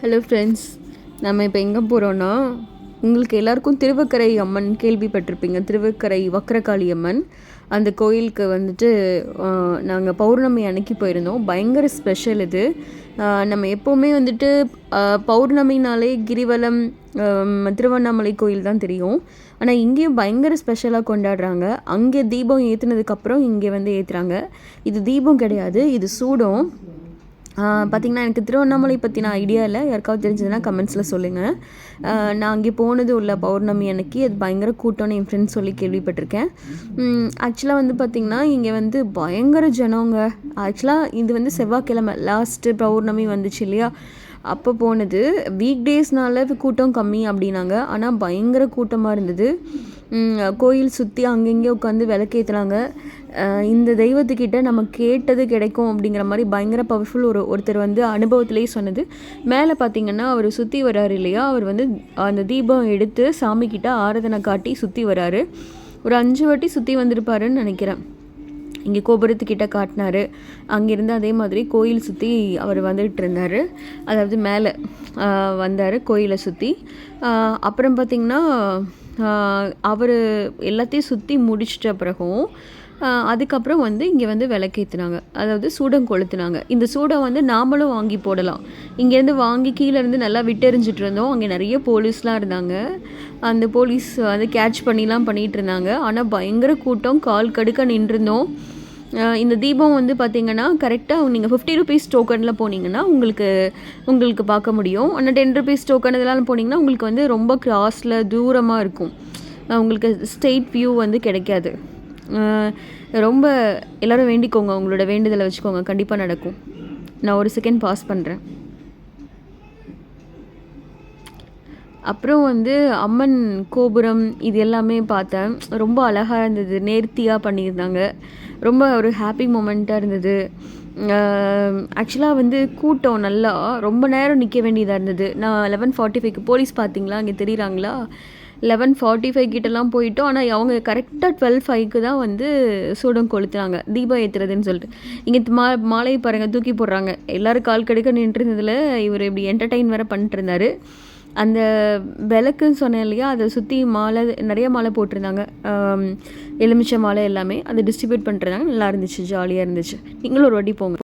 Hello friends நம்ம இப்போ எங்கே போகிறோன்னா உங்களுக்கு எல்லாருக்கும் திருவக்கரை அம்மன் கேள்விப்பட்டிருப்பீங்க. திருவக்கரை வக்ரகாளி அம்மன். அந்த கோயிலுக்கு வந்துட்டு நாங்கள் பௌர்ணமி அன்னைக்கு போயிருந்தோம். பயங்கர ஸ்பெஷல் இது. நம்ம எப்போவுமே வந்துட்டு பௌர்ணமினாலே கிரிவலம் திருவண்ணாமலை கோயில் தான் தெரியும். ஆனால் இங்கேயும் பயங்கர ஸ்பெஷலாக கொண்டாடுறாங்க. அங்கே தீபம் ஏற்றுனதுக்கப்புறம் இங்கே வந்து ஏற்றுறாங்க இது தீபம் கிடையாது இது சூடம். பார்த்திங்கன்னா எனக்கு திருவண்ணாமலை பற்றின ஐடியா இல்லை யாருக்காவது தெரிஞ்சதுன்னா கமெண்ட்ஸில் சொல்லுங்கள் நான் அங்கே போனது உள்ள பௌர்ணமி அன்னைக்கு அது பயங்கர கூட்டம்னு என் ஃப்ரெண்ட்ஸ் சொல்லி கேள்விப்பட்டிருக்கேன். ஆக்சுவலாக வந்து பார்த்திங்கன்னா இங்கே வந்து பயங்கர ஜனங்க. ஆக்சுவலாக இது வந்து செவ்வாய்க்கிழமை லாஸ்ட்டு பௌர்ணமி வந்துச்சு இல்லையா? அப்போ போனது. வீக் டேஸ்னால கூட்டம் கம்மி அப்படின்னாங்க. ஆனால் பயங்கர கூட்டமாக இருந்தது. கோயில் சுற்றி அங்கங்கே உட்காந்து விளக்கேற்றுனாங்க இந்த தெய்வத்துக்கிட்ட நம்ம கேட்டது கிடைக்கும் அப்படிங்கிற மாதிரி பயங்கர பவர்ஃபுல் ஒரு ஒருத்தர் வந்து அனுபவத்திலேயே சொன்னது. மேலே பார்த்தீங்கன்னா அவர் சுற்றி வராரு இல்லையா? அவர் வந்து அந்த தீபம் எடுத்து சாமிக்கிட்ட ஆராதனை காட்டி சுற்றி வராரு ஒரு அஞ்சு வாட்டி சுற்றி வந்திருப்பாருன்னு நினைக்கிறேன். இங்கே கோபுரத்துக்கிட்ட காட்டினாரு. அங்கேருந்து அதே மாதிரி கோயில் சுற்றி அவர் வந்துட்டு இருந்தார். அதாவது மேலே வந்தார் கோயிலை சுற்றி அப்புறம் பார்த்திங்கன்னா அவர் எல்லாத்தையும் சுற்றி முடிச்சிட்ட பிறகும் அதுக்கப்புறம் வந்து இங்கே வந்து விளக்கேற்றுனாங்க அதாவது சூடம் கொளுத்துனாங்க. இந்த சூடம் வந்து நாமளும் வாங்கி போடலாம். இங்கேருந்து வாங்கி கீழே இருந்து நல்லா விட்டெறிஞ்சிட்டு இருந்தோம். அங்கே நிறைய போலீஸ்லாம் இருந்தாங்க. அந்த போலீஸ் வந்து கேட்ச் பண்ணிலாம் பண்ணிகிட்டு இருந்தாங்க. ஆனால் பயங்கர கூட்டம். கால் கடுக்க நின்றுருந்தோம். இந்த தீபம் வந்து பார்த்தீங்கன்னா கரெக்டாக நீங்கள் ஃபிஃப்டி ருபீஸ் டோக்கனில் போனீங்கன்னா உங்களுக்கு உங்களுக்கு பார்க்க முடியும். ஆனால் டென் ருபீஸ் டோக்கன் இதெல்லாம் போனீங்கன்னா உங்களுக்கு வந்து ரொம்ப கிராஸில் தூரமாக இருக்கும். உங்களுக்கு ஸ்டேட் வியூ வந்து கிடைக்காது. ரொம்ப எல்லோரும் வேண்டிக்கோங்க. உங்களோட வேண்டுதலை வச்சுக்கோங்க. கண்டிப்பாக நடக்கும். நான் ஒரு செகண்ட் பாஸ் பண்ணுறேன் அப்புறம் வந்து அம்மன் கோபுரம் இது எல்லாமே பார்த்தேன். ரொம்ப அழகாக இருந்தது. நேர்த்தியாக பண்ணியிருந்தாங்க. ரொம்ப ஒரு ஹாப்பி மூமெண்ட்டாக இருந்தது. ஆக்சுவலாக வந்து கூட்டம் நல்லா ரொம்ப நேரம் நிற்க வேண்டியதாக இருந்தது. நான் லெவன் ஃபார்ட்டி ஃபைவ்க்கு போலீஸ் பார்த்தீங்களா? அங்கே தெரியுறாங்களா? லெவன் ஃபார்ட்டி ஃபைவ் கிட்டலாம் போயிட்டோம். ஆனால் அவங்க கரெக்டாக டுவெல் ஃபைவ்க்கு தான் வந்து சூடம் கொளுத்துனாங்க. தீபம் ஏற்றுறதுன்னு சொல்லிட்டு. இங்கே மா மாலையை பாருங்கள் தூக்கி போடுறாங்க. எல்லோரும் கால் கடுக்க நின்றுருந்ததில் இவர் இப்படி என்டர்டெயின் வேறு பண்ணிட்டு இருந்தார். அந்த விளக்குன்னு சொன்னேன் இல்லையா அதை சுற்றி மாலை நிறைய மாலை போட்டிருந்தாங்க. எலுமிச்சை மாலை எல்லாமே. அதை டிஸ்ட்ரிபியூட் பண்ணிருந்தாங்க நல்லா இருந்துச்சு ஜாலியாக இருந்துச்சு. நீங்களும் ஒரு வாட்டி போங்க.